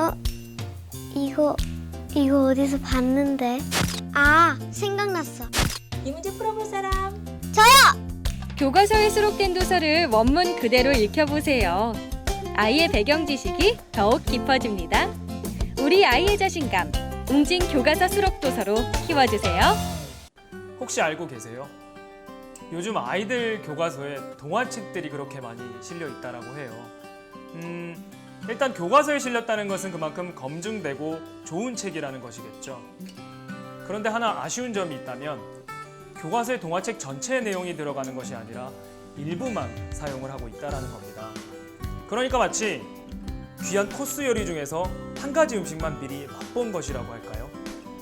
어? 이거 이거 어디서 봤는데? 아 생각났어. 이 문제 풀어볼 사람? 교과서에 수록된 도서를 원문 그대로 읽혀보세요. 아이의 배경 지식이 더욱 깊어집니다. 우리 아이의 자신감, 웅진 교과서 수록 도서로 키워주세요. 혹시 알고 계세요? 요즘 아이들 교과서에 동화책들이 그렇게 많이 실려 있다라고 해요. 음, 일단 교과서에 실렸다는 것은 그만큼 검증되고 좋은 책이라는 것이겠죠. 그런데 하나 아쉬운 점이 있다면 교과서에 동화책 전체의 내용이 들어가는 것이 아니라 일부만 사용을 하고 있다라는 겁니다. 그러니까 마치 귀한 코스 요리 중에서 한 가지 음식만 미리 맛본 것이라고 할까요?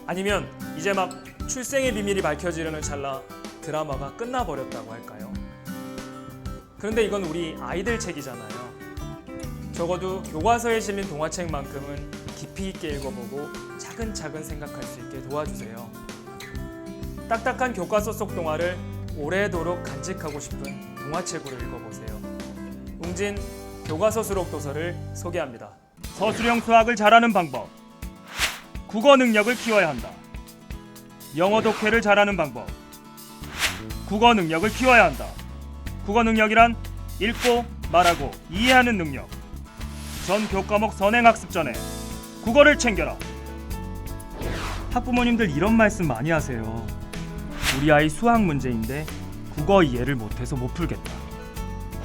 아니면 이제 막 출생의 비밀이 밝혀지려는 찰나 드라마가 끝나버렸다고 할까요? 그런데 이건 우리 아이들 책이잖아요. 적어도 교과서에 실린 동화책만큼은 깊이 있게 읽어보고 차근차근 생각할 수 있게 도와주세요. 딱딱한 교과서 속 동화를 오래도록 간직하고 싶은 동화책으로 읽어보세요. 웅진 교과서 수록 도서를 소개합니다. 서술형 수학을 잘하는 방법. 국어 능력을 키워야 한다. 영어 독해를 잘하는 방법. 국어 능력을 키워야 한다. 국어 능력이란 읽고 말하고 이해하는 능력. 전 교과목 선행 학습 전에 국어를 챙겨라. 학부모님들 이런 말씀 많이 하세요. 우리 아이 수학 문제인데 국어 이해를 못해서 못 풀겠다.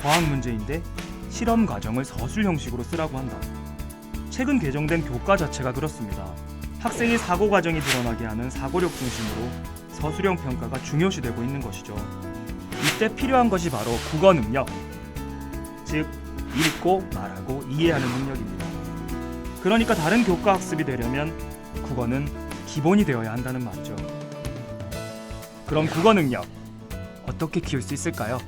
과학 문제인데 실험 과정을 서술 형식으로 쓰라고 한다. 최근 개정된 교과 자체가 그렇습니다. 학생의 사고 과정이 드러나게 하는 사고력 중심으로 서술형 평가가 중요시되고 있는 것이죠. 이때 필요한 것이 바로 국어 능력, 즉 읽고 말하고 이해하는 능력입니다. 그러니까 다른 교과 학습이 되려면 국어는 기본이 되어야 한다는 말이죠. 그럼 국어 능력 어떻게 키울 수 있을까요?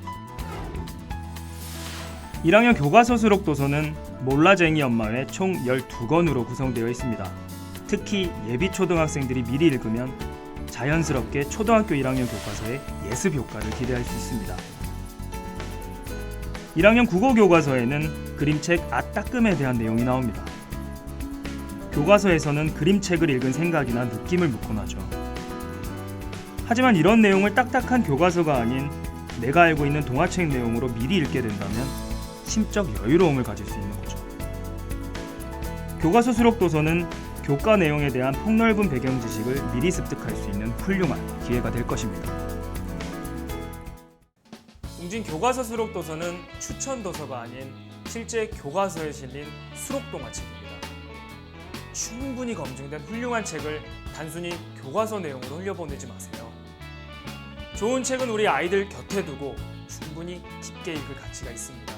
1학년 교과서 수록 도서는 몰라쟁이 엄마회 총 12권으로 구성되어 있습니다. 특히 예비 초등학생들이 미리 읽으면 자연스럽게 초등학교 1학년 교과서의 예습 효과를 기대할 수 있습니다. 1학년 국어 교과서에는 그림책 아따끔에 대한 내용이 나옵니다. 교과서에서는 그림책을 읽은 생각이나 느낌을 묻곤 하죠. 하지만 이런 내용을 딱딱한 교과서가 아닌 내가 알고 있는 동화책 내용으로 미리 읽게 된다면 심적 여유로움을 가질 수 있는 거죠. 교과서 수록 도서는 교과 내용에 대한 폭넓은 배경 지식을 미리 습득할 수 있는 훌륭한 기회가 될 것입니다. 웅진 교과서 수록 도서는 추천 도서가 아닌 실제 교과서에 실린 수록 동화책입니다. 충분히 검증된 훌륭한 책을 단순히 교과서 내용으로 흘려보내지 마세요. 좋은 책은 우리 아이들 곁에 두고 충분히 깊게 읽을 가치가 있습니다.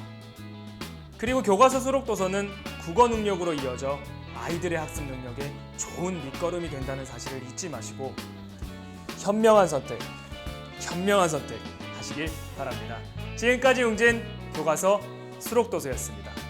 그리고 교과서 수록 도서는 국어 능력으로 이어져 아이들의 학습 능력에 좋은 밑거름이 된다는 사실을 잊지 마시고 현명한 선택, 현명한 선택 하시길 바랍니다. 지금까지 웅진 교과서 수록 도서였습니다.